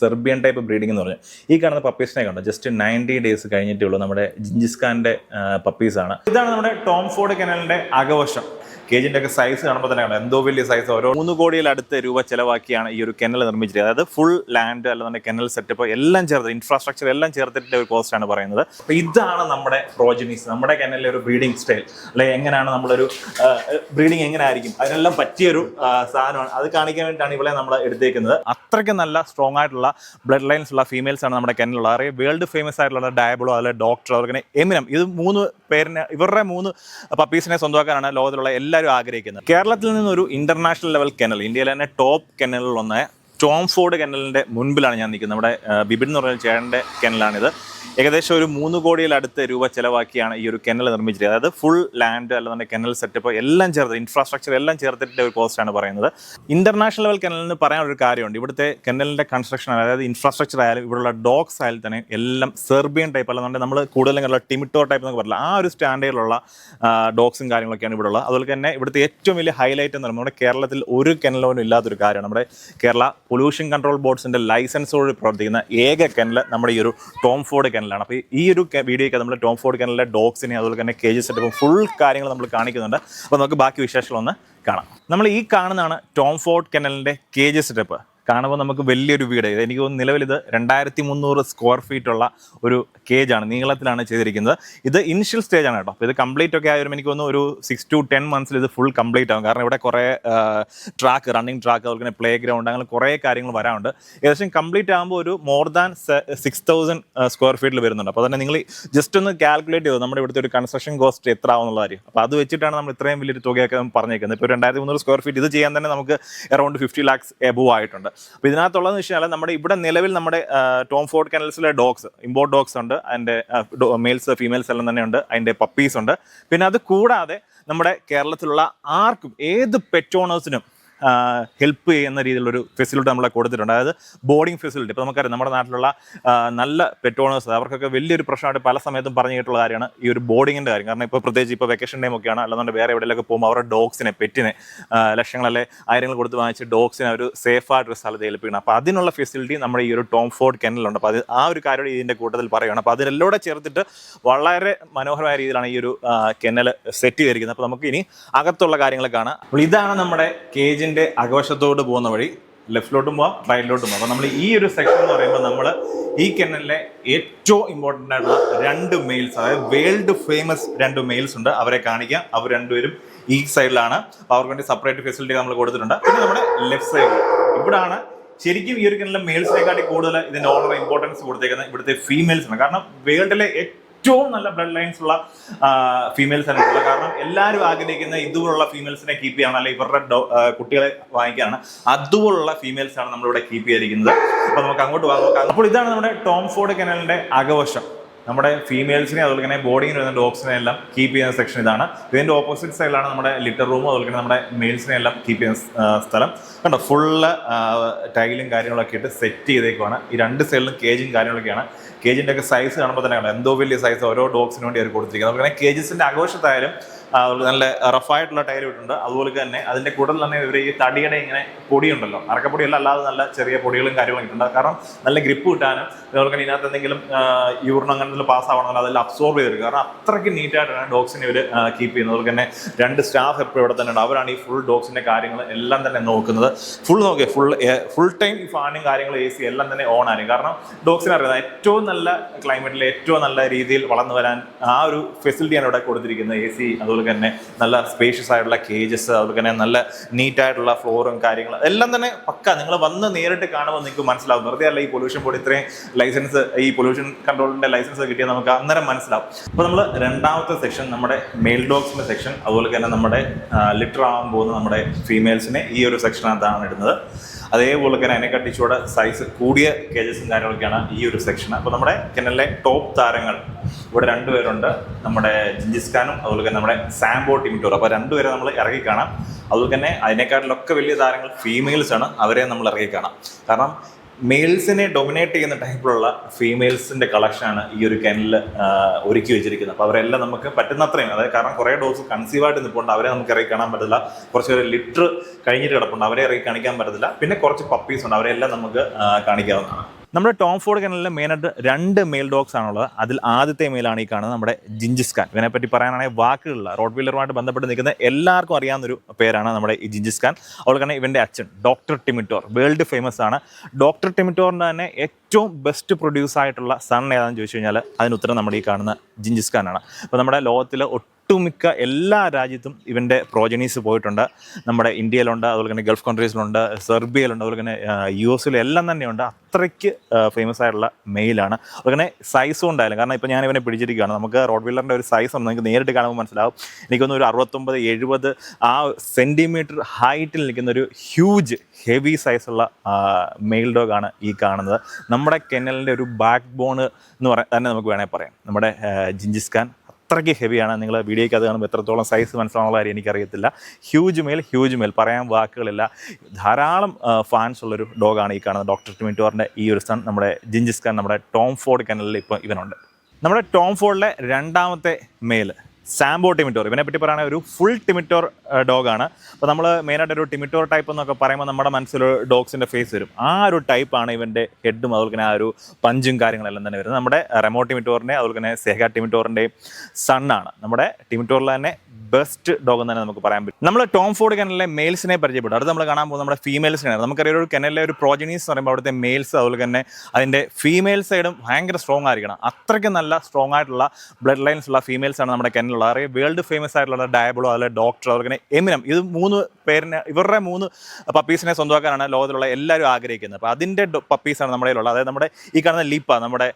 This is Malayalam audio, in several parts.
സെർബിയൻ ടൈപ്പ് ബ്രീഡിംഗ് എന്ന് പറഞ്ഞാൽ ഈ കാണുന്ന പപ്പീസിനെ കണ്ടോ? ജസ്റ്റ് നയന്റി ഡേയ്സ് കഴിഞ്ഞിട്ടേ ഉള്ളൂ. നമ്മുടെ ജിഞ്ചിസ്ഖാന്റെ പപ്പീസാണ് ഇതാണ് നമ്മുടെ ടോം ഫോർഡ് കനലിന്റെ അകവശം. കേജിന്റെ ഒക്കെ സൈസ് കാണുമ്പോൾ തന്നെ കാണാം. എന്തോ വലിയ സൈസ് ഓരോ മൂന്ന് കോടിയിൽ അടുത്ത് രൂപ ചെലവാക്കിയാണ് ഈ ഒരു കെനൽ നിർമ്മിച്ചത്. അതായത് ഫുൾ ലാൻഡ് അല്ലാതെ കെനൽ സെറ്റപ്പ് എല്ലാം ചേർത്ത് ഇൻഫ്രാസ്ട്രക്ചർ എല്ലാം ചേർത്തിട്ട് ഒരു കോസ്റ്റ് ആണ് പറയുന്നത്. അപ്പോൾ ഇതാണ് നമ്മുടെ പ്രോജനീസ് നമ്മുടെ കെനലിലെ ഒരു ബ്രീഡിംഗ് സ്റ്റൈൽ അല്ലെ എങ്ങനെയാണ് നമ്മളൊരു ബ്രീഡിംഗ് എങ്ങനെ ആയിരിക്കും അതിനെല്ലാം പറ്റിയൊരു സാധനമാണ്. അത് കാണിക്കാൻ വേണ്ടിയിട്ടാണ് ഇവിടെ നമ്മൾ എടുത്തേക്കുന്നത്. അത്രയ്ക്ക് നല്ല സ്ട്രോങ് ആയിട്ടുള്ള ബ്ലഡ് ലൈൻസ് ഉള്ള ഫീമെയിൽസ് ആണ് നമ്മുടെ കെനലുള്ളത് അറിയാം വേൾഡ് ഫേമസ് ആയിട്ടുള്ള ഡയബിളോ അതുപോലെ ഡോക്ടർ അതുപോലെ എമിനം ഇത് മൂന്ന് പേരിനെ ഇവരുടെ മൂന്ന് പപ്പീസിനെ സ്വന്തമാക്കാനാണ് ലോകത്തിലുള്ള എല്ലാവരും ആഗ്രഹിക്കുന്നത് കേരളത്തിൽ നിന്നൊരു ഇന്റർനാഷണൽ ലെവൽ കെനൽ ഇന്ത്യയിലെ തന്നെ ടോപ്പ് കെനലിൽ ടോം ഫോർഡ് കനലിന്റെ മുൻപിലാണ് ഞാൻ നിൽക്കുന്നത്. നമ്മുടെ ബിബിൻ എന്ന് പറയുന്ന ചേട്ടന്റെ കെനലാണിത്. ഏകദേശം ഒരു മൂന്ന് കോടിയിലടുത്ത് രൂപ ചിലവാക്കിയാണ് ഈ ഒരു കെനൽ നിർമ്മിച്ചിരിക്കുന്നത് അതായത് ഫുൾ ലാൻഡ് അല്ല അല്ലാതെ കെനൽ സെറ്റപ്പ് എല്ലാം ചേർത്ത് ഇൻഫ്രാസ്ട്രക്ചർ എല്ലാം ചേർത്തിട്ട് ഒരു പോസ്റ്റാണ് പറയുന്നത്. ഇന്റർനാഷണൽ ലെവൽ കെനലിന് പറയാൻ ഒരു കാര്യമുണ്ട്. ഇവിടുത്തെ കെനലിന്റെ കൺസ്ട്രക്ഷൻ അതായത് ഇൻഫ്രാസ്ട്രക്ചർ ആയാലും ഇവിടെയുള്ള ഡോഗ്സ് ആയാലും തന്നെ എല്ലാം സെർബിയൻ ടൈപ്പ് അല്ലാതെ നമ്മൾ കൂടുതലും കണ്ടുള്ള ടിമിറ്റോ ടൈപ്പ് എന്നൊക്കെ പറയില്ല ആ ഒരു സ്റ്റാൻഡേർഡിലുള്ള ഡോഗ്സും കാര്യങ്ങളൊക്കെയാണ് ഇവിടെ ഉള്ളത് അതുപോലെ തന്നെ ഇവിടുത്തെ ഏറ്റവും വലിയ ഹൈലൈറ്റ് എന്ന് പറയുന്നത് നമ്മുടെ കേരളത്തിൽ ഒരു കെനലോനും ഇല്ലാത്തൊരു കാര്യമാണ്. നമ്മുടെ കേരള പൊല്യൂഷൻ കൺട്രോൾ ബോർഡ്സിന്റെ ലൈസൻസോട് പ്രവർത്തിക്കുന്ന ഏക കെനൽ നമ്മുടെ ഈ ഒരു ടോം ഫോർഡ് കെനലാണ് അപ്പോൾ ഈ ഒരു വീഡിയോയ്ക്ക് നമ്മൾ ടോം ഫോർഡ് കെനലിലെ ഡോഗ്സിനെ അതുപോലെ തന്നെ കേജ് സെറ്റപ്പും ഫുൾ കാര്യങ്ങൾ നമ്മൾ കാണിക്കുന്നുണ്ട്. അപ്പോൾ നമുക്ക് ബാക്കി വിശേഷങ്ങളൊന്ന് കാണാം. നമ്മൾ ഈ കാണുന്നതാണ് ടോം ഫോർഡ് കെനലിന്റെ കേജ് സെറ്റപ്പ് കാണുമ്പോൾ നമുക്ക് വലിയൊരു വീട്. ഇത് എനിക്ക് തോന്നുന്നു നിലവിൽ ഇത് രണ്ടായിരത്തി മുന്നൂറ് സ്ക്വയർ ഫീറ്റ് ഉള്ള ഒരു കേജ് ആണ് നീളത്തിലാണ് ചെയ്തിരിക്കുന്നത്. ഇത് ഇനിഷ്യൽ സ്റ്റേജ് ആണ് കേട്ടോ. ഇത് കംപ്ലീറ്റ് ഒക്കെ ആയാലും എനിക്ക് തോന്നുന്നു ഒരു സിക്സ് ടു ടെൻ മന്ത്സിൽ ഇത് ഫുൾ കംപ്ലീറ്റ് ആകും കാരണം ഇവിടെ കുറേ ട്രാക്ക് റണ്ണിങ് ട്രാക്ക് അതുപോലെ തന്നെ പ്ലേ ഗ്രൗണ്ട് അങ്ങനെ കുറേ കാര്യങ്ങൾ വരാനുണ്ട് ഏകദേശം കംപ്ലീറ്റ് ആകുമ്പോൾ ഒരു more than six thousand square ഫീറ്റിൽ വരുന്നുണ്ട്. അപ്പോൾ തന്നെ നിങ്ങൾ ജസ്റ്റ് ഒന്ന് കാൽക്കുലേറ്റ് ചെയ്തു നമ്മുടെ ഇവിടുത്തെ ഒരു കൺസ്ട്രക്ഷൻ കോസ്റ്റ് എത്ര ആവുന്നുള്ള കാര്യം. അപ്പോൾ അത് വെച്ചിട്ടാണ് നമ്മൾ ഇത്രയും വലിയൊരു തുകയൊക്കെ പറഞ്ഞേക്കുന്നത്. ഇപ്പോൾ രണ്ടായിരത്തി മുന്നൂറ് സ്ക്വയർ ഫീറ്റ് ഇത് ചെയ്യാൻ തന്നെ നമുക്ക് അറൌണ്ട് ഫിഫ്റ്റി ലാക്സ് എബോ ആയിട്ടുണ്ട്. അപ്പോൾ ഇതിനകത്തുള്ളതെന്ന് വെച്ച് കഴിഞ്ഞാൽ നമ്മുടെ ഇവിടെ നിലവിൽ നമ്മുടെ ടോം ഫോർഡ് കനൽസിലെ ഡോഗ്സ് ഇമ്പോർട്ട് ഡോഗ്സ് ഉണ്ട്. അതിന്റെ മെയിൽസ് ഫീമെയിൽസ് എല്ലാം തന്നെ ഉണ്ട്. അതിന്റെ പപ്പീസ് ഉണ്ട്. പിന്നെ അത് കൂടാതെ നമ്മുടെ കേരളത്തിലുള്ള ആർക്കും ഏത് പെറ്റ് ഓണേഴ്സിനും ഹെൽപ്പ് ചെയ്യുന്ന രീതിയിലുള്ളൊരു ഫെസിലിറ്റി നമ്മളെ കൊടുത്തിട്ടുണ്ട്. അതായത് ബോർഡിംഗ് ഫെസിലിറ്റി ഇപ്പോൾ നമുക്കറിയാം നമ്മുടെ നാട്ടിലുള്ള നല്ല പെറ്റ് ഓണേഴ്സ് അവർക്കൊക്കെ വലിയൊരു പ്രശ്നമായിട്ട് പല സമയത്തും പറഞ്ഞു കേട്ടുള്ള കാര്യമാണ് ഈ ഒരു ബോർഡിങ്ങിന്റെ കാര്യം. കാരണം ഇപ്പോൾ പ്രത്യേകിച്ച് ഇപ്പോൾ വെക്കേഷൻ ടൈം ഒക്കെയാണ്. അല്ലാതെ വേറെ എവിടെയൊക്കെ പോകുമ്പോൾ അവരുടെ ഡോഗ്സിനെ പെറ്റിനെ ലക്ഷങ്ങളല്ലെ ആയിരങ്ങൾ കൊടുത്ത് വാങ്ങിച്ച് ഡോഗ്സിനെ ഒരു സേഫായിട്ടൊരു സ്ഥലത്ത് ഏൽപ്പിക്കണം. അപ്പോൾ അതിനുള്ള ഫെസിലിറ്റി നമ്മുടെ ഈ ഒരു ടോം ഫോർഡ് കെനലുണ്ട് അപ്പോൾ അത് ആ ഒരു കാര്യം ഇതിന്റെ കൂട്ടത്തിൽ പറയുകയാണ് അപ്പോൾ അതിലെല്ലാം കൂടെ ചേർത്തിട്ട് വളരെ മനോഹരമായ രീതിയിലാണ് ഈ ഒരു കെനൽ സെറ്റ് ചെയ്തിരിക്കുന്നത്. അപ്പോൾ നമുക്ക് ഇനി അകത്തുള്ള കാര്യങ്ങൾ കാണാം. അപ്പോൾ ഇതാണ് നമ്മുടെ കേജിന്റെ അകവശത്തോട് പോകുന്ന വഴി ലെഫ്റ്റിലോട്ടും പോവാം റൈറ്റിലോട്ടും പോവാം. അപ്പോൾ നമ്മൾ ഈ ഒരു സെക്ഷൻ എന്ന് പറയുമ്പോൾ നമ്മൾ ഈ കെനലിലെ ഏറ്റവും ഇമ്പോർട്ടന്റ് ആയിട്ടുള്ള രണ്ട് മെയിൽസ് അതായത് വേൾഡ് ഫേമസ് രണ്ട് മെയിൽസ് ഉണ്ട്. അവരെ കാണിക്കാം. അവർ രണ്ടുപേരും ഈ സൈഡിലാണ് അവർക്ക് വേണ്ടി സെപ്പറേറ്റ് ഫെസിലിറ്റി നമ്മൾ കൊടുത്തിട്ടുണ്ട്. പിന്നെ നമ്മുടെ ലെഫ്റ്റ് സൈഡ് ഇവിടാണ് ശരിക്കും ഈ ഒരു കിണലിലെ മെയിൽസിനെക്കാട്ടി കൂടുതൽ ഇതിന്റെ ഓണർ ഇമ്പോർട്ടൻസ് കൊടുത്തേക്കുന്നത് ഇവിടുത്തെ ഫീമെയിൽസ് ആണ് കാരണം വേൾഡിലെ നല്ല ബ്ലഡ് ലൈൻസ് ഉള്ള ഫീമെയിൽസ് ആണ് കാരണം എല്ലാവരും ആഗ്രഹിക്കുന്ന ഇതുപോലുള്ള ഫീമെയിൽസിനെ കീപ്പ് ചെയ്യണം. അല്ലെങ്കിൽ ഇവരുടെ കുട്ടികളെ വാങ്ങിക്കാനാണ് അതുപോലുള്ള ഫീമെയിൽസ് ആണ് നമ്മളിവിടെ കീപ്പ് ചെയ്തിരിക്കുന്നത് അപ്പോൾ നമുക്ക് അങ്ങോട്ട് പോകാം. നോക്കാം. അപ്പോൾ ഇതാണ് നമ്മുടെ ടോം ഫോർഡ് കനലിന്റെ അകവശം നമ്മുടെ ഫീമെയിൽസിനെ അതുപോലെ തന്നെ ബോഡിങ്ങിന് വരുന്ന ഡോഗ്സിനെ എല്ലാം കീപ്പ് ചെയ്യുന്ന സെക്ഷൻ ഇതാണ്. ഇതിന്റെ ഓപ്പോസിറ്റ് സൈഡിലാണ് നമ്മുടെ ലിറ്റർ റൂം അതുപോലെ തന്നെ നമ്മുടെ മെയിൽസിനെ എല്ലാം കീപ്പ് ചെയ്യുന്ന സ്ഥലം. കണ്ടോ ഫുള്ള് ടൈലും കാര്യങ്ങളൊക്കെ ഇട്ട് സെറ്റ് ചെയ്തേക്കുവാണ്. ഈ രണ്ട് സൈഡിലും കേജും കാര്യങ്ങളൊക്കെയാണ്. കേജിന്റെ ഒക്കെ സൈസ് കാണുമ്പോൾ തന്നെ കാണാം എന്തോ വലിയ സൈസ് ഓരോ ഡോഗ്സിന് വേണ്ടി അവർ കൊടുത്തിരിക്കുന്നത്. അതുപോലെ തന്നെ കേജസിന്റെ ആഘോഷത്തായാലും ഒരു നല്ല റഫായിട്ടുള്ള ടൈൽ ഇട്ടുണ്ട് അതുപോലെ തന്നെ അതിന്റെ കൂടെ തന്നെ ഇവർ ഈ തടിയുടെ ഇങ്ങനെ പൊടിയുണ്ടല്ലോ. അറക്കപ്പൊടിയല്ല അല്ലാതെ നല്ല ചെറിയ പൊടികളും കാര്യങ്ങളും കാരണം നല്ല ഗ്രിപ്പ് കിട്ടാനും തന്നെ ഇതിനകത്ത് എന്തെങ്കിലും യൂറിൻ അങ്ങനെ പാസ് ആവണമെങ്കിൽ അതെല്ലാം അബ്സോർബ് ചെയ്തെടുക്കുക. കാരണം അത്രയ്ക്ക് നീറ്റായിട്ടാണ് ഡോഗ്സിനെ ഇവർ കീപ്പ് ചെയ്യുന്നത്. അതുപോലെ തന്നെ രണ്ട് സ്റ്റാഫ് എപ്പോഴും ഇവിടെ തന്നെ ഉണ്ട്. അവരാണ് ഈ ഫുൾ ഡോഗ്സിന്റെ കാര്യങ്ങൾ എല്ലാം തന്നെ നോക്കുന്നത്. ഫുൾ നോക്കിയ ഫുൾ ഫുൾ ടൈം ഈ ഫാനും കാര്യങ്ങളും എ സി എല്ലാം തന്നെ ഓൺ ആയിരിക്കും. കാരണം ഡോഗ്സിനെ അറിയുന്നത് ഏറ്റവും നല്ല ക്ലൈമറ്റിൽ ഏറ്റവും നല്ല രീതിയിൽ വളർന്നു വരാൻ ആ ഒരു ഫെസിലിറ്റിയാണ് ഇവിടെ കൊടുത്തിരിക്കുന്നത് എ സി അതുപോലെ തന്നെ നല്ല സ്പേഷ്യസ് ആയിട്ടുള്ള കേജസ് അതുപോലെ തന്നെ നല്ല നീറ്റായിട്ടുള്ള ഫ്ലോറും കാര്യങ്ങളും എല്ലാം തന്നെ പക്ക. നിങ്ങൾ വന്ന് നേരിട്ട് കാണുമ്പോൾ നിങ്ങൾക്ക് മനസ്സിലാവും. വെറുതെ അല്ല ഈ പൊല്യൂഷൻ ബോർഡ് ഇത്രയും ലൈസൻസ് ഈ പൊല്യൂഷൻ കൺട്രോളിന്റെ ലൈസൻസ് കിട്ടിയാൽ നമുക്ക് അന്നേരം മനസ്സിലാവും. അപ്പോൾ നമ്മൾ രണ്ടാമത്തെ സെക്ഷൻ നമ്മുടെ മെയിൽ ഡോഗ്സിന്റെ സെക്ഷൻ അതുപോലെ തന്നെ നമ്മുടെ ലിറ്റർ ആവാൻ പോകുന്ന നമ്മുടെ ഫീമെയിൽസിനെ ഈ ഒരു സെക്ഷനകത്താണ് ഇടുന്നത്. അതേപോലെ തന്നെ അതിനെ ഇച്ചിരി സൈസ് കൂടിയ കേജസും കാര്യങ്ങളൊക്കെയാണ് ഈ ഒരു സെക്ഷൻ അപ്പോൾ നമ്മുടെ കെനലിലെ ടോപ്പ് താരങ്ങൾ ഇവിടെ രണ്ടുപേരുണ്ട്. നമ്മുടെ ജിഞ്ചിസ് ഖാനും അതുപോലെ തന്നെ നമ്മുടെ സാംബോ ടിമിറ്റോർ അപ്പോൾ രണ്ടുപേരെ നമ്മൾ ഇറങ്ങി കാണാം. അതുപോലെ തന്നെ അതിനേക്കാട്ടിലൊക്കെ വലിയ താരങ്ങൾ ഫീമെയിൽസ് ആണ്. അവരെ നമ്മൾ ഇറങ്ങി കാണാം. കാരണം മെയിൽസിനെ ഡൊമിനേറ്റ് ചെയ്യുന്ന ടൈപ്പിലുള്ള ഫീമെയിൽസിന്റെ കളക്ഷനാണ് ഈ ഒരു കെനലിൽ ഒരുക്കി വെച്ചിരിക്കുന്നത്. അപ്പോൾ അവരെല്ലാം നമുക്ക് പറ്റുന്നത്രയും. അതായത് കാരണം കുറേ ഡോസ് കൺസീവ് ആയിട്ട് നിൽപ്പുണ്ട്. അവരെ നമുക്ക് ഇറങ്ങി കാണാൻ പറ്റില്ല കുറച്ച് ഒരു ലിറ്റർ കഴിഞ്ഞിട്ട് കിടപ്പുണ്ട്. അവരെ ഇറങ്ങി കാണിക്കാൻ പറ്റത്തില്ല. പിന്നെ കുറച്ച് പപ്പീസ് ഉണ്ട്. അവരെല്ലാം നമുക്ക് കാണിക്കാവുന്നതാണ്. നമ്മുടെ ടോം ഫോർഡ് കനലിൽ മെയിനായിട്ട് രണ്ട് മെയിൽ ഡോഗ്സ് ആണുള്ളത്. അതിൽ ആദ്യത്തെ മെയിലാണ് ഈ കാണുന്നത് നമ്മുടെ ജിഞ്ചിസ് ഖാൻ. ഇതിനെപ്പറ്റി പറയാനാണെങ്കിൽ വാക്കുകളില്ല. റോഡ് വീലറുമായിട്ട് ബന്ധപ്പെട്ട് നിൽക്കുന്ന എല്ലാവർക്കും അറിയാവുന്നൊരു പേരാണ് നമ്മുടെ ഈ ജിഞ്ചിസ് ഖാൻ. അതുപോലെ തന്നെ ഇവന്റെ അച്ഛൻ ഡോക്ടർ ടിമിറ്റോർ വേൾഡ് ഫേമസ് ആണ്. ഡോക്ടർ ടിമിറ്റോറിന്റെ തന്നെ ഏറ്റവും ബെസ്റ്റ് പ്രൊഡ്യൂസ് ആയിട്ടുള്ള സൺ ഏതാണെന്ന് ചോദിച്ചു കഴിഞ്ഞാൽ അതിന് ഉത്തരം നമ്മുടെ ഈ കാണുന്ന ജിഞ്ചിസ് ആണ് അപ്പോൾ നമ്മുടെ ലോകത്തിലെ ഒട്ടുമിക്ക എല്ലാ രാജ്യത്തും ഇവന്റെ പ്രോജനീസ് പോയിട്ടുണ്ട്. നമ്മുടെ ഇന്ത്യയിലുണ്ട് അതുപോലെ തന്നെ ഗൾഫ് കൺട്രീസിലുണ്ട് സെർബിയയിലുണ്ട് അതുപോലെ തന്നെ യു എസിലും എല്ലാം തന്നെയുണ്ട്. അത്രയ്ക്ക് ഫേമസ് ആയിട്ടുള്ള മെയിലാണ് അതുപോലെ സൈസും ഉണ്ടായാലും കാരണം ഇപ്പോൾ ഞാൻ ഇവനെ പിടിച്ചിരിക്കുകയാണ്. നമുക്ക് റോഡ് വീലറിന്റെ ഒരു സൈസ് നിങ്ങൾക്ക് നേരിട്ട് കാണുമ്പോൾ മനസ്സിലാവും. എനിക്കൊന്ന് ഒരു അറുപത്തൊമ്പത് എഴുപത് ആ സെന്റിമീറ്റർ ഹൈറ്റിൽ നിൽക്കുന്ന ഒരു ഹ്യൂജ് ഹെവി സൈസുള്ള മെയിൽ ഡോഗാണ് ഈ കാണുന്നത്. നമ്മുടെ കെന്നലിന്റെ ഒരു ബാക്ക് ബോൺ എന്ന് പറയാൻ തന്നെ നമുക്ക് വേണമെങ്കിൽ പറയാം. നമ്മുടെ ജിഞ്ചിസ് ഖാൻ അത്രയ്ക്ക് ഹെവിയാണ്. നിങ്ങൾ വീഡിയോയ്ക്ക് അത് കാണുമ്പോൾ എത്രത്തോളം സൈസ് മനസ്സിലാവുന്ന കാര്യം എനിക്കറിയത്തില്ല. ഹ്യൂജ് മേൽ ഹ്യൂജ് മേൽ പറയാൻ വാക്കുകളില്ല. ധാരാളം ഫാൻസ് ഉള്ളൊരു ഡോഗാണ് ഈ കാണുന്നത്. ഡോക്ടർ ട്വിന്റോറിന്റെ ഈ ഒരു സൺ നമ്മുടെ ജിഞ്ചിസ് നമ്മുടെ ടോം ഫോർഡ് കനലിൽ ഇപ്പോൾ ഇവനുണ്ട്. നമ്മുടെ ടോം ഫോർഡിലെ രണ്ടാമത്തെ മെയിൽ സാംബോ ടിമിറ്റോർ. ഇവനെ പറ്റി പറയുകയാണെങ്കിൽ ഒരു ഫുൾ ടിമിറ്റോർ ഡോഗാണ്. അപ്പോൾ നമ്മൾ മെയിനായിട്ട് ഒരു ടിമിറ്റോർ ടൈപ്പ് എന്നൊക്കെ പറയുമ്പോൾ നമ്മുടെ മനസ്സിൽ ഡോഗ്സിന്റെ ഫേസ് വരും. ആ ഒരു ടൈപ്പാണ് ഇവന്റെ ഹെഡും അതുപോലെ തന്നെ ആ ഒരു പഞ്ചും കാര്യങ്ങളെല്ലാം തന്നെ വരുന്നത്. നമ്മുടെ റെമോ ടിമിറ്റോറിന്റെ അതുപോലെ തന്നെ സെഹ ടിമിറ്റോറിന്റെയും സണ്ണാണ് നമ്മുടെ ടിമിറ്റോറിൽ തന്നെ ബെസ്റ്റ് ഡോഗ് എന്ന് തന്നെ നമുക്ക് പറയാൻ പറ്റും. നമ്മൾ ടോം ഫോർഡ് കനലിലെ മെയിൽസിനെ പരിചയപ്പെട്ടു അടുത്ത് നമ്മൾ കാണാൻ പോകുന്നത് നമ്മുടെ ഫീമെയിൽസിനാണ് നമുക്കറിയാം ഒരു കനലിലെ ഒരു പ്രോജനീസ് എന്ന് പറയുമ്പോൾ അവിടുത്തെ മെയിൽസ് അതുപോലെ തന്നെ അതിന്റെ ഫീമെയിൽ സൈഡും ഭയങ്കര സ്ട്രോങ് ആയിരിക്കണം. അത്രയ്ക്ക് നല്ല സ്ട്രോങ് ആയിട്ടുള്ള ബ്ലഡ് ലൈൻസ് ഉള്ള ഫീമെയിൽസ് ആണ് നമ്മുടെ കനലിലുള്ളത് അറിയാം വേൾഡ് ഫേമസ് ആയിട്ടുള്ള ഡയബിളോ അതുപോലെ ഡോക്ടർ അതുപോലെ തന്നെ എമിനം ഇത് മൂന്ന് പേരിനെ ഇവരുടെ മൂന്ന് പപ്പീസിനെ സ്വന്തമാക്കാനാണ് ലോകത്തിലുള്ള എല്ലാവരും ആഗ്രഹിക്കുന്നത്. അപ്പോൾ അതിന്റെ പപ്പീസാണ് നമ്മുടെ കയ്യിലുള്ളത്. അതായത് നമ്മുടെ ഈ കാണുന്ന ലീപ്പ നമ്മുടെ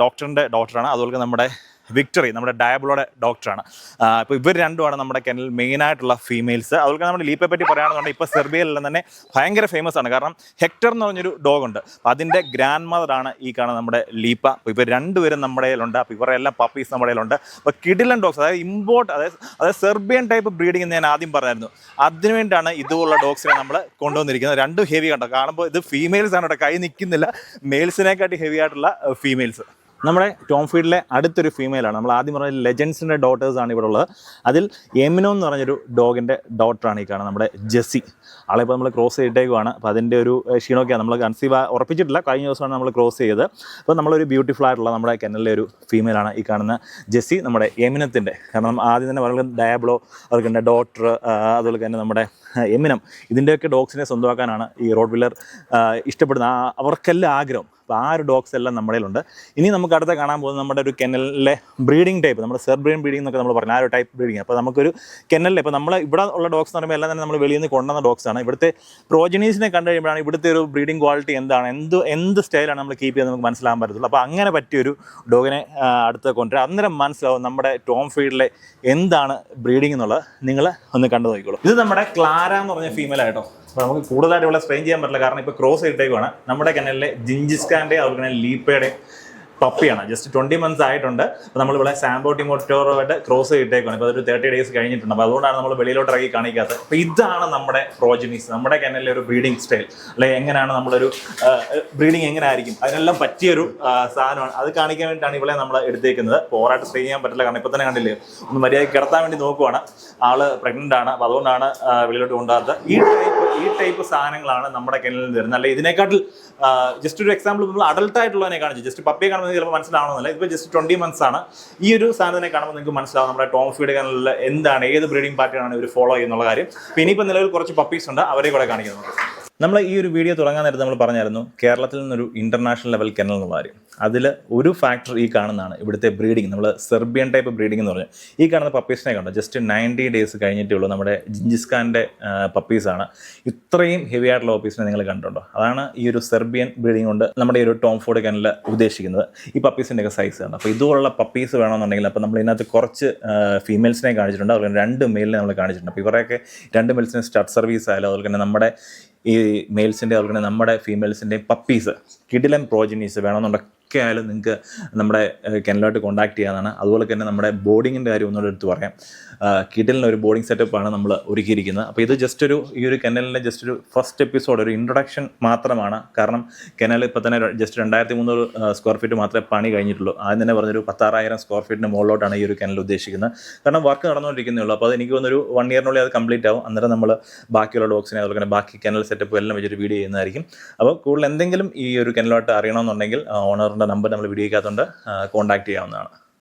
ഡോക്ടറിന്റെ ഡോക്ടറാണ് അതുപോലെ നമ്മുടെ വിക്ടറി നമ്മുടെ ഡയബിളോടെ ഡോക്ടറാണ് അപ്പോൾ ഇവർ രണ്ടുമാണ് നമ്മുടെ കെനൽ മെയിനായിട്ടുള്ള ഫീമെയിൽസ് അതുപോലെ നമ്മുടെ ലീപ്പെ പറ്റി പറയുകയാണെന്നുണ്ടെങ്കിൽ ഇപ്പോൾ സെർബിയയിലെല്ലാം തന്നെ ഭയങ്കര ഫേമസ് ആണ്. കാരണം ഹെക്ടർ എന്ന് പറഞ്ഞൊരു ഡോഗ് ഉണ്ട്. അതിന്റെ ഗ്രാൻഡ് മദറാണ് ഈ കാണുന്ന നമ്മുടെ ലീപ്പ അപ്പോൾ ഇവർ രണ്ടുപേരും നമ്മുടെ കയ്യിലുണ്ട്. അപ്പോൾ എല്ലാം പപ്പീസ് നമ്മുടെ കയ്യിലുണ്ട്. അപ്പോൾ കിഡിലൻ ഡോഗ്സ് അതായത് ഇമ്പോർട്ട് അതായത് അതായത് സെർബിയൻ ടൈപ്പ് ബ്രീഡിംഗ് എന്ന് ഞാൻ ആദ്യം പറഞ്ഞായിരുന്നു. അതിനുവേണ്ടിയാണ് ഇതുപോലുള്ള ഡോഗ്സിനെ നമ്മൾ കൊണ്ടുവന്നിരിക്കുന്നത്. രണ്ടും ഹെവി കണ്ടോ? കാണുമ്പോൾ ഇത് ഫീമെയിൽസ് ആണ് കൈ നിൽക്കുന്നില്ല മെയിൽസിനെക്കാട്ടി ഹെവി ആയിട്ടുള്ള ഫീമെയിൽസ് നമ്മുടെ ടോം ഫീൽഡിലെ അടുത്തൊരു ഫീമെയിലാണ് നമ്മൾ ആദ്യം പറഞ്ഞ ലെജൻസിന്റെ ഡോട്ടേഴ്സാണ് ഇവിടെ ഉള്ളത്. അതിൽ എമിനോ എന്ന് പറഞ്ഞൊരു ഡോഗിന്റെ ഡോട്ടറാണ് ഈ കാണുന്നത്. നമ്മുടെ ജെസ്സി ആളെ ഇപ്പോൾ നമ്മൾ ക്രോസ് ചെയ്തിട്ടേക്കുവാണ്. അപ്പോൾ അതിന്റെ ഒരു ക്ഷീണമൊക്കെയാണ്. നമ്മൾ കൺസീവ് ഉറപ്പിച്ചിട്ടില്ല. കഴിഞ്ഞ ദിവസമാണ് നമ്മൾ ക്രോസ് ചെയ്തത്. അപ്പോൾ നമ്മളൊരു ബ്യൂട്ടിഫുൾ ആയിട്ടുള്ള നമ്മുടെ കെനലിലെ ഒരു ഫീമെയിലാണ് ഈ കാണുന്ന ജെസ്സി നമ്മുടെ എമിനത്തിന്റെ കാരണം ആദ്യം തന്നെ പറയുന്നത് ഡയബ്ലോ അതുപോലെ തന്നെ ഡോക്ടർ അതുപോലെ തന്നെ നമ്മുടെ എമിനം ഇതിന്റെയൊക്കെ ഡോഗ്സിനെ സ്വന്തമാക്കാനാണ് ഈ റോഡ് വില്ലർ ഇഷ്ടപ്പെടുന്ന അവർക്കെല്ലാം ആഗ്രഹം. അപ്പോൾ ആ ഒരു ഡോഗ്സ് എല്ലാം നമ്മുടെ കയ്യിലുണ്ട്. ഇനി നമുക്ക് അടുത്ത കാണാൻ പോകുന്നത് നമ്മുടെ ഒരു കെനലിലെ ബ്രീഡിംഗ് ടൈപ്പ് നമ്മുടെ സെർബ്രീൻ ബ്രീഡിംഗ് എന്നൊക്കെ നമ്മൾ പറഞ്ഞു ആ ഒരു ടൈപ്പ് ബ്രീഡിംഗ്. അപ്പോൾ നമുക്കൊരു കെനലിൽ ഇപ്പോൾ നമ്മൾ ഇവിടെ ഉള്ള ഡോഗ്സ് എന്ന് പറയുമ്പോൾ എല്ലാം തന്നെ നമ്മൾ വെളിയിൽ നിന്ന് കൊണ്ടുവന്ന ഡോഗ്സ് ആണ് ഇവിടുത്തെ പ്രോജനീസിനെ കണ്ടു കഴിയുമ്പോഴാണ് ഇവിടുത്തെ ഒരു ബ്രീഡിംഗ് ക്വാളിറ്റി എന്താണ് എന്ത് എന്ത് സ്റ്റൈലാണ് നമ്മൾ കീപ്പ് ചെയ്യുന്നത് നമുക്ക് മനസ്സിലാകാൻ പറ്റത്തുള്ളൂ. അപ്പോൾ അങ്ങനെ പറ്റിയൊരു ഡോഗിനെ അടുത്ത് കൊണ്ടുവരാം. അന്നേരം മനസ്സിലാവും നമ്മുടെ ടോം ഫീൽഡിലെ എന്താണ് ബ്രീഡിംഗ് എന്നുള്ളത്. നിങ്ങൾ ഒന്ന് കണ്ടു നോക്കിക്കോളൂ. ഇത് നമ്മുടെ ക്ലാര എന്ന് പറഞ്ഞ ഫീമെയിൽ ആയിട്ടോ അപ്പോൾ നമുക്ക് കൂടുതലായിട്ട് ഇവിടെ സ്ട്രെയിൻ ചെയ്യാൻ പറ്റില്ല. കാരണം ഇപ്പോൾ ക്രോസ് ചെയ്തിട്ടേക്കുവാണ് നമ്മുടെ കനലിലെ ജിഞ്ചിസ്കാന്റെ അതുപോലെ തന്നെ ലീപ്പയുടെയും പപ്പിയാണ്. ജസ്റ്റ് ട്വന്റി മന്ത്സ് ആയിട്ടുണ്ട്. അപ്പോൾ നമ്മളിവിടെ സാംബോ ടിമോട്ടോറുമായിട്ട് ക്രോസ് ചെയ്തിട്ടേക്കാണ് ഇപ്പോൾ അതൊരു തേർട്ടി ഡേയ്സ് കഴിഞ്ഞിട്ടുണ്ട്. അപ്പോൾ അതുകൊണ്ടാണ് നമ്മൾ വെളിയിലോട്ട് ഇറങ്ങി കാണിക്കാത്തത്. അപ്പോൾ ഇതാണ് നമ്മുടെ പ്രോജനീസ് നമ്മുടെ കനലിലെ ഒരു ബ്രീഡിംഗ് സ്റ്റൈൽ അല്ലെങ്കിൽ എങ്ങനെയാണ് നമ്മളൊരു ബ്രീഡിംഗ് എങ്ങനെ ആയിരിക്കും അതിനെല്ലാം പറ്റിയൊരു സാധനമാണ്. അത് കാണിക്കാൻ വേണ്ടിയിട്ടാണ് ഇവിടെ നമ്മൾ എടുത്തേക്കുന്നത്. പോരാട്ട് സ്ട്രെയിൻ ചെയ്യാൻ പറ്റില്ല. കാരണം ഇപ്പോൾ തന്നെ കണ്ടില്ലേ? ഒന്ന് മര്യാദയ്ക്ക് കിടത്താൻ വേണ്ടി നോക്കുവാണ്. ആൾ പ്രഗ്നന്റ് ആണ്. അപ്പോൾ അതുകൊണ്ടാണ് വെളിയിലോട്ട് കൊണ്ടുപോകാത്തത് ഈ ടൈപ്പ് ഈ ടൈപ്പ് സാധനങ്ങളാണ് നമ്മുടെ കെനലിൽ നിന്ന് വരുന്നത്. അല്ലെ ഇതിനെക്കാട്ടിൽ ജസ്റ്റ് ഒരു എക്സാമ്പിൾ നമ്മൾ അഡൾട്ട് ആയിട്ടുള്ളതിനെ കാണിച്ചു. ജസ്റ്റ് പപ്പിയെ കാണുമ്പോൾ ചിലപ്പോൾ മനസ്സിലാവണമെന്നില്ല. ഇപ്പോൾ ജസ്റ്റ് ട്വന്റി മന്ത്സ് ആണ്. ഈ ഒരു സാധനത്തിനെ കാണുമ്പോൾ നിങ്ങൾക്ക് മനസ്സിലാവും നമ്മുടെ ടോം ഫീഡ് എന്താണ് ഏത് ബ്രീഡിംഗ് പാറ്റേൺ ആണ് ഇവർ ഫോളോ ചെയ്യുന്നുള്ള കാര്യം. ഇനിയിപ്പോൾ നിലവിൽ കുറച്ച് പപ്പീസ് ഉണ്ട് അവരെ കൂടെ കാണിക്കുന്നത് നമ്മൾ ഈ ഒരു വീഡിയോ തുടങ്ങാൻ നേരത്ത് നമ്മൾ പറഞ്ഞായിരുന്നു കേരളത്തിൽ നിന്നൊരു ഇന്റർനാഷണൽ ലെവൽ കെനൽ എന്നുള്ള കാര്യം. അതിൽ ഒരു ഫാക്ടർ ഈ കാണുന്നതാണ് ഇവിടുത്തെ ബ്രീഡിംഗ് നമ്മൾ സെർബിയൻ ടൈപ്പ് ബ്രീഡിംഗ് എന്ന് പറഞ്ഞാൽ ഈ കാണുന്ന പപ്പീസിനെ കണ്ടോ? ജസ്റ്റ് നയന്റി ഡേയ്സ് കഴിഞ്ഞിട്ടേ ഉള്ളൂ നമ്മുടെ ജിഞ്ചിസ്ഖാന്റെ പപ്പീസാണ് ഇത്രയും ഹെവി ആയിട്ടുള്ള പപ്പീസിനെ നിങ്ങൾ കണ്ടിട്ടുണ്ടോ? അതാണ് ഈ ഒരു സെർബിയൻ ബ്രീഡിംഗ് കൊണ്ട് നമ്മുടെ ഈ ഒരു ടോം ഫോർഡ് കനലിൽ ഉദ്ദേശിക്കുന്നത്. ഈ പപ്പീസിന്റെ ഒക്കെ സൈസ് കണ്ടോ? അപ്പോൾ ഇതുപോലുള്ള പപ്പീസ് വേണമെന്നുണ്ടെങ്കിൽ അപ്പോൾ നമ്മൾ ഇതിനകത്ത് കുറച്ച് ഫീമെയിൽസിനെ കാണിച്ചിട്ടുണ്ട്. അതുപോലെ രണ്ട് മെയിലിനെ നമ്മൾ കാണിച്ചിട്ടുണ്ട്. അപ്പോൾ ഇവരെയൊക്കെ രണ്ട് മെയിൽസിനെ സ്റ്റഡ് സർവീസ് ആയാലും അതുപോലെ തന്നെ നമ്മുടെ ഈ മെയിൽസിന്റെ അതുപോലെ നമ്മുടെ ഫീമെയിൽസിന്റെയും പപ്പീസ് കിഡിലൻ പ്രോജിനീസ് വേണമെന്നുണ്ടെങ്കിൽ ആരൊക്കെ ആയാലും നിങ്ങൾക്ക് നമ്മുടെ കെനലുമായിട്ട് കോൺടാക്ട് ചെയ്യാനാണ് അതുപോലെ തന്നെ നമ്മുടെ ബോർഡിങ്ങിന്റെ കാര്യം ഒന്നുകൂടെ എടുത്ത് പറയാം. കിറ്റലിന് ഒരു ബോർഡിംഗ് സെറ്റപ്പാണ് നമ്മൾ ഒരുക്കിയിരിക്കുന്നത്. അപ്പോൾ ഇത് ജസ്റ്റ് ഒരു ഈ ഒരു കെനലിന്റെ ജസ്റ്റ് ഒരു ഫസ്റ്റ് എപ്പിസോഡ് ഒരു ഇൻട്രൊഡക്ഷൻ മാത്രമാണ്. കാരണം കെനൽ ഇപ്പോൾ തന്നെ ജസ്റ്റ് രണ്ടായിരത്തി മുന്നൂറ് സ്ക്വയർ ഫീറ്റ് മാത്രമേ പണി കഴിഞ്ഞിട്ടുള്ളൂ. ആദ്യം തന്നെ പറഞ്ഞൊരു പത്താറായിരം സ്ക്വയർ ഫീറ്റിന് മുകളിലോട്ടാണ് ഈ ഒരു കെനൽ ഉദ്ദേശിക്കുന്നത്. കാരണം വർക്ക് നടന്നുകൊണ്ടിരിക്കുന്നേ ഉള്ളൂ. അപ്പോൾ അത് എനിക്ക് തോന്നുന്നു വൺ ഇയറിനുള്ളിൽ അത് കംപ്ലീറ്റ് ആവും. അന്നേരം നമ്മൾ ബാക്കിയുള്ള ഡോക്സിനെ അതുപോലെ തന്നെ ബാക്കി കെനൽ സെറ്റപ്പ് എല്ലാം വെച്ചൊരു വീഡിയോ ചെയ്യുന്നതായിരിക്കും. അപ്പോൾ കൂടുതൽ എന്തെങ്കിലും ഈ ഒരു കെനലോട്ട് അറിയണമെന്നുണ്ടെങ്കിൽ നമ്പർ നമ്മൾ വീഡിയോയ്ക്കകത്തുണ്ട് കോൺടാക്ട് ചെയ്യാവുന്നതാണ്.